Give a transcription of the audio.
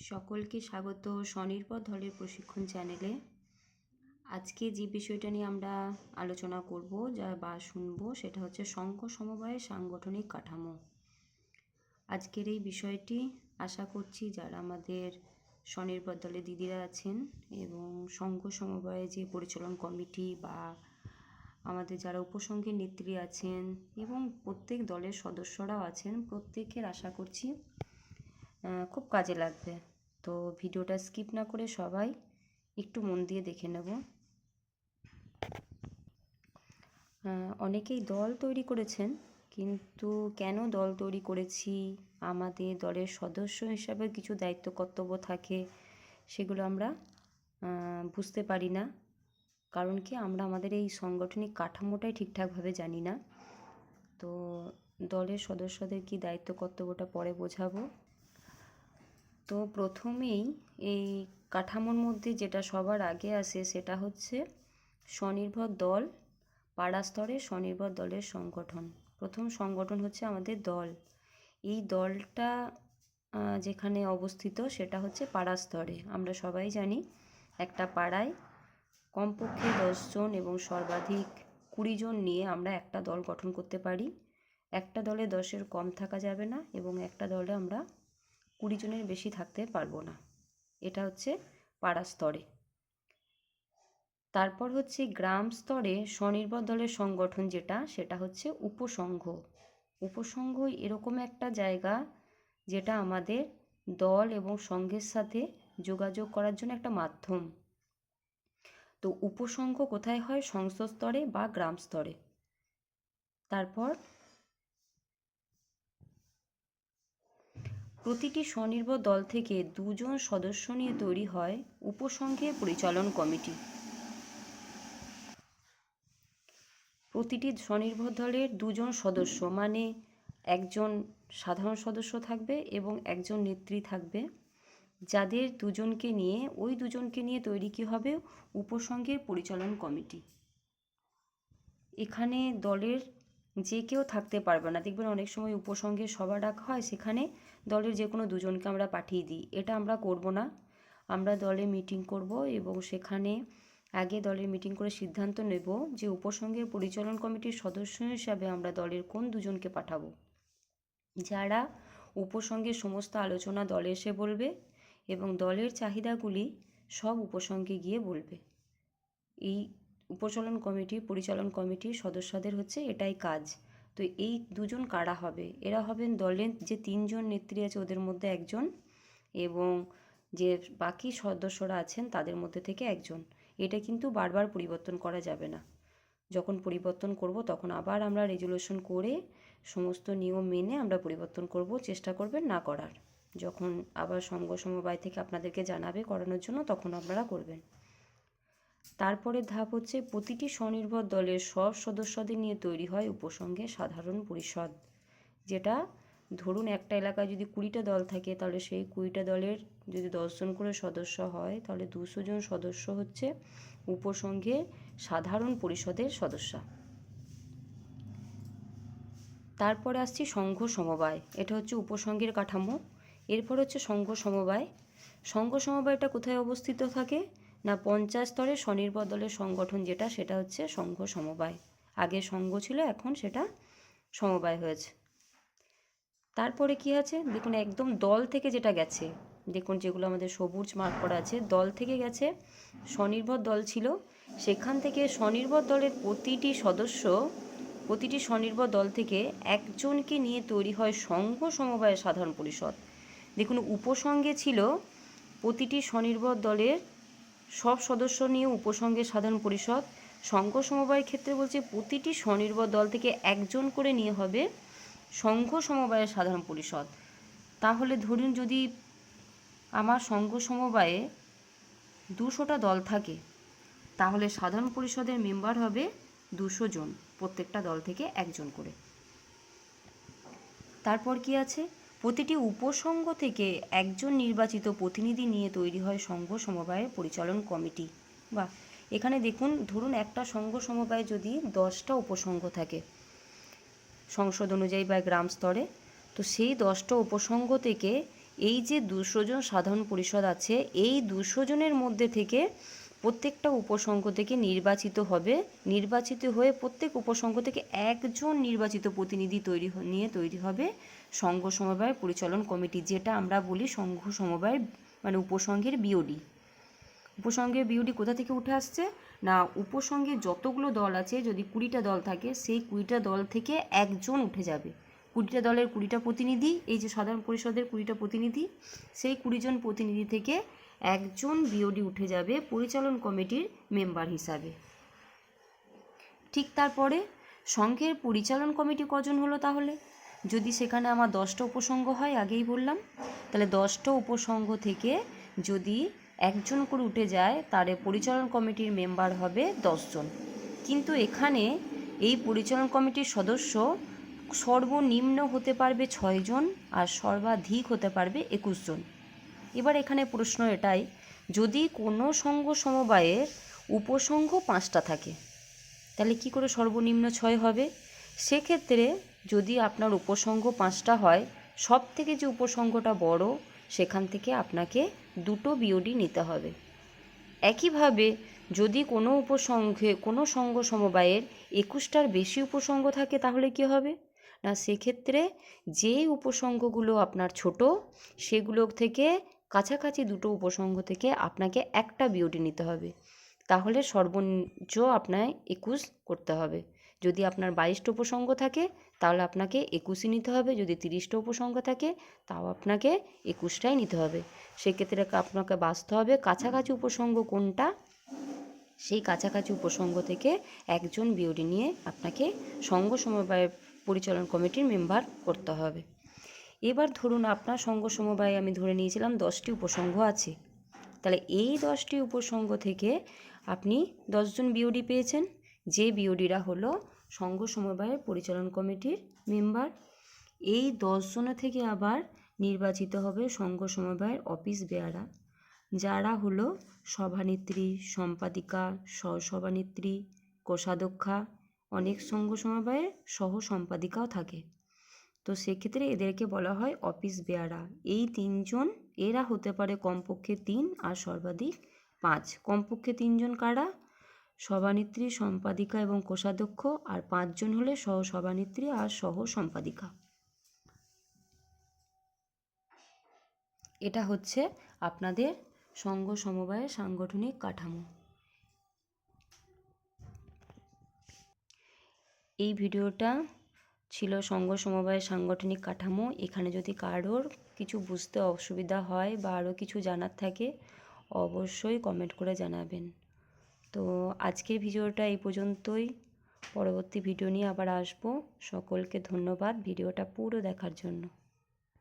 সকলকে স্বাগত স্বনির্ভর দলের প্রশিক্ষণ চ্যানেলে। আজকে যে বিষয়টা নিয়ে আমরা আলোচনা করব, যা বা শুনব, সেটা হচ্ছে সংঘ সমবায়ের সাংগঠনিক কাঠামো। আজকের এই বিষয়টি আশা করছি যারা আমাদের স্বনির্ভর দলে দিদিরা আছেন এবং সংঘ সমবায়ে যে পরিচালন কমিটি বা আমাদের যারা উপসংঘের নেত্রী আছেন এবং প্রত্যেক দলের সদস্যরাও আছেন, প্রত্যেকের আশা করছি খুব কাজে লাগবে। তো ভিডিওটা স্কিপ না করে সবাই একটু মন দিয়ে দেখে নেব। অনেকেই দল তৈরি করেছেন, কিন্তু কেন দল তৈরি করেছি, আমাদের দলের সদস্য হিসাবে কিছু দায়িত্ব, কর্তব্য থাকে, সেগুলো আমরা বুঝতে পারি না। কারণ কি, আমরা আমাদের এই সাংগঠনিক কাঠামোটাই ঠিকঠাকভাবে জানি না। তো দলের সদস্যদের কি দায়িত্ব, কর্তব্যটা পরে বোঝাবো। তো প্রথমেই এই কাঠামোর মধ্যে যেটা সবার আগে আসে সেটা হচ্ছে স্বনির্ভর দল, পাড়া স্তরে স্বনির্ভর দলের সংগঠন। প্রথম সংগঠন হচ্ছে আমাদের দল। এই দলটা যেখানে অবস্থিত সেটা হচ্ছে পাড়া স্তরে। আমরা সবাই জানি একটা পাড়ায় কমপক্ষে দশজন এবং সর্বাধিক কুড়ি জন নিয়ে আমরা একটা দল গঠন করতে পারি। একটা দলে দশের কম থাকা যাবে না এবং একটা দলে আমরা কুড়ি জনের বেশি থাকতে পারব না। এটা হচ্ছে পাড়া স্তরে। তারপর হচ্ছে গ্রাম স্তরে স্বনির্ভর দলের সংগঠন যেটা, সেটা হচ্ছে উপসংঘ। উপসংঘ এরকম একটা জায়গা যেটা আমাদের দল এবং সংঘের সাথে যোগাযোগ করার জন্য একটা মাধ্যম। তো উপসংঘ কোথায় হয়? সংসদ স্তরে বা গ্রাম স্তরে। তারপর প্রতিটি স্বনির্ভর দল থেকে দুজন সদস্য নিয়ে তৈরি হয় উপসংঘের পরিচালন কমিটি। প্রতিটি স্বনির্ভর দলের দুজন সদস্য মানে একজন সাধারণ সদস্য থাকবে এবং একজন নেত্রী থাকবে। যাদের দুজনকে নিয়ে, ওই দুজনকে নিয়ে তৈরি কী হবে? উপসংঘের পরিচালন কমিটি। এখানে দলের যে কেউ থাকতে পারবে না। দেখবেন অনেক সময় উপসংঘে সভা ডাকা হয়, সেখানে দলের যে কোনো দুজনকে আমরা পাঠিয়ে দিই। এটা আমরা করব না। আমরা দলে মিটিং করব এবং সেখানে আগে দলের মিটিং করে সিদ্ধান্ত নেব যে উপসংঘের পরিচালন কমিটির সদস্য হিসাবে আমরা দলের কোন দুজনকে পাঠাবো। যারা উপসংঘের সমস্ত আলোচনা দলে এসে বলবে এবং দলের চাহিদাগুলি সব উপসংঘে গিয়ে বলবে। এই উপচলন কমিটি পরিচালন কমিটির সদস্যদের হচ্ছে এটাই কাজ। তো এই দুজন কারা হবে? এরা হবেন দলের যে তিনজন নেত্রী আছে ওদের মধ্যে একজন এবং যে বাকি সদস্যরা আছেন তাদের মধ্যে থেকে একজন। এটা কিন্তু বারবার পরিবর্তন করা যাবে না। যখন পরিবর্তন করব তখন আবার আমরা রেজুলেশন করে সমস্ত নিয়ম মেনে আমরা পরিবর্তন করব, চেষ্টা করবেন না করার। যখন আবার সংঘ সমবায় থেকে আপনাদেরকে জানাবে করানোর জন্য তখন আপনারা করবেন। তারপরের ধাপ হচ্ছে প্রতিটি স্বনির্ভর দলের সব সদস্যদের নিয়ে তৈরি হয় উপসংঘের সাধারণ পরিষদ, যেটা ধরুন একটা এলাকায় যদি কুড়িটা দল থাকে, তাহলে সেই কুড়িটা দলের যদি দশজন করে সদস্য হয়, তাহলে দুশো জন সদস্য হচ্ছে উপসংঘের সাধারণ পরিষদের সদস্য। তারপরে আসছি সংঘ সমবায়, এটা হচ্ছে উপসংঘের কাঠামো। এরপর হচ্ছে সংঘ সমবায়। সংঘ সমবায়টা কোথায় অবস্থিত থাকে? না পঞ্চায়েত স্তরে স্বনির্ভর দলের সংগঠন যেটা, সেটা হচ্ছে সংঘ সমবায়। আগে সংঘ ছিল, এখন সেটা সমবায় হয়েছে। তারপরে কি আছে? দেখুন, একদম দল থেকে যেটা গেছে, দেখুন যেগুলো আমাদের সবুজ মার্ক করা আছে, দল থেকে গেছে স্বনির্ভর দল ছিল। সেখান থেকে স্বনির্ভর দলের প্রতিটি সদস্য, প্রতিটি স্বনির্ভর দল থেকে একজনকে নিয়ে তৈরি হয় সংঘ সমবায়ের সাধারণ পরিষদ। দেখুন, উপসংঘে ছিল প্রতিটি স্বনির্ভর দলের সব সদস্য নিয়ে উপসংঘের সাধারণ পরিষদ, সংঘ সমবায়ের ক্ষেত্রে বলছে প্রতিটি স্বনির্ভর দল থেকে একজন করে নিয়ে হবে সংঘ সমবায়ের সাধারণ পরিষদ। তাহলে ধরুন যদি আমার সংঘ সমবায়ে দুশোটা দল থাকে, তাহলে সাধারণ পরিষদের মেম্বার হবে দুশো জন, প্রত্যেকটা দল থেকে একজন করে। তারপর কি আছে? প্রতিটি উপসংঘ থেকে একজন নির্বাচিত প্রতিনিধি নিয়ে তৈরি হয় সংঘ সমবায়ের পরিচালন কমিটি। বা এখানে দেখুন, ধরুন একটা সংঘ সমবায়ে যদি দশটা উপসংঘ থাকে, সংসদ অনুযায়ী বা গ্রাম স্তরে, তো সেই দশটা উপসংঘ থেকে এই যে দুশো জন সাধারণ পরিষদ আছে, এই দুশো জনের মধ্যে থেকে প্রত্যেকটা উপসংঘ থেকে নির্বাচিত হবে, নির্বাচিত হয়ে প্রত্যেক উপসংঘ থেকে একজন নির্বাচিত প্রতিনিধি তৈরি নিয়ে তৈরি হবে। সংঘ সমবায় পরিচালন কমিটি, যেটা আমরা বলি সংঘ সমবায় মানে উপসংঘের বিওডি। উপসংঘের বিওডি কোথা থেকে উঠে আসছে? না, উপসংঘে যতগুলো দল আছে, যদি কুড়িটা দল থাকে, সেই কুড়িটা দল থেকে একজন উঠে যাবে। কুড়িটা দলের কুড়িটা প্রতিনিধি, এই যে সাধারণ পরিষদের কুড়িটা প্রতিনিধি, সেই কুড়িজন প্রতিনিধি থেকে একজন বিওডি উঠে যাবে পরিচালন কমিটির মেম্বার হিসাবে। ঠিক তারপরে সংঘের পরিচালন কমিটি কজন হলো তাহলে? যদি সেখানে আমার দশটা উপসংঘ হয়, আগেই বললাম, তাহলে দশটা উপসংঘ থেকে যদি একজন করে উঠে যায় তাহলে পরিচালন কমিটির মেম্বার হবে দশজন। কিন্তু এখানে এই পরিচালন কমিটির সদস্য সর্বনিম্ন হতে পারবে ছয়জন আর সর্বাধিক হতে পারবে একুশ জন এবার এখানে প্রশ্ন এটাই, যদি কোনো সঙ্গ সমবায়ের উপসংঘ পাঁচটা থাকে, তাহলে কি করে সর্বনিম্ন ছয় হবে? সেক্ষেত্রে যদি আপনার উপসংঘ পাঁচটা হয় সব থেকে যে উপসংঘটা বড়, সেখান থেকে আপনাকে দুটো বিওডি নিতে হবে। একইভাবে যদি কোনো উপসংঘে কোনো সঙ্গ সমবায়ের একুশটার বেশি উপসংঘ থাকে, তাহলে কি হবে? না, সেক্ষেত্রে যে উপসংঘগুলো আপনার ছোট, সেগুলো থেকে কাছাকাছি দুটো উপসংঘ থেকে আপনাকে একটা বিওডি নিতে হবে। তাহলে সর্বোচ্চ আপনার একুশ করতে হবে। যদি আপনার বাইশটা উপসংঘ থাকে, তাহলে আপনাকে একুশই নিতে হবে। যদি তিরিশটা উপসংঘ থাকে, তাও আপনাকে একুশটাই নিতে হবে। সেক্ষেত্রে আপনাকে বাঁচতে হবে কাছাকাছি উপসংঘ কোনটা? সেই কাছাকাছি উপসংঘ থেকে একজন বিওডি নিয়ে আপনাকে সংঘ সমবায় পরিচালন কমিটির মেম্বার করতে হবে। এবার ধরুন আপনার সংঘ সমবায় আমি ধরে নিয়েছিলাম দশটি উপসংঘ আছে। তাহলে এই দশটি উপসংঘ থেকে আপনি দশজন বিওডি পেয়েছেন, যে বিওডিরা হলো সংঘ সমবায়ের পরিচালন কমিটির মেম্বার। এই দশজনের থেকে আবার নির্বাচিত হবে সংঘ সমবায়ের অফিস বেয়ারা, যারা হলো সভানেত্রী, সম্পাদিকা, সহসভানেত্রী, কোষাধ্যক্ষা, অনেক সংঘ সমবায়ের সহ সম্পাদিকাও থাকে। তো সেক্ষেত্রে এদেরকে বলা হয় অফিস বেয়ারা। এই তিনজন, এরা হতে পারে কমপক্ষে তিন আর সর্বাধিক পাঁচ। কমপক্ষে তিনজন কারা? সভানেত্রী, সম্পাদিকা এবং কোষাধ্যক্ষ আর পাঁচজন হলে সহ সভানেত্রী আর সহ সম্পাদিকা এটা হচ্ছে আপনাদের সংঘ সমবায়ের সাংগঠনিক কাঠামো। এই ভিডিওটা ছিল সংঘ সমবায়ের সাংগঠনিক কাঠামো। এখানে যদি কারোর কিছু বুঝতে অসুবিধা হয় বা আরও কিছু জানার থাকে, অবশ্যই কমেন্ট করে জানাবেন। তো আজকের ভিডিওটা এই পর্যন্তই। পরবর্তী ভিডিও নিয়ে আবার আসব। সকলকে ধন্যবাদ ভিডিওটা পুরো দেখার জন্য।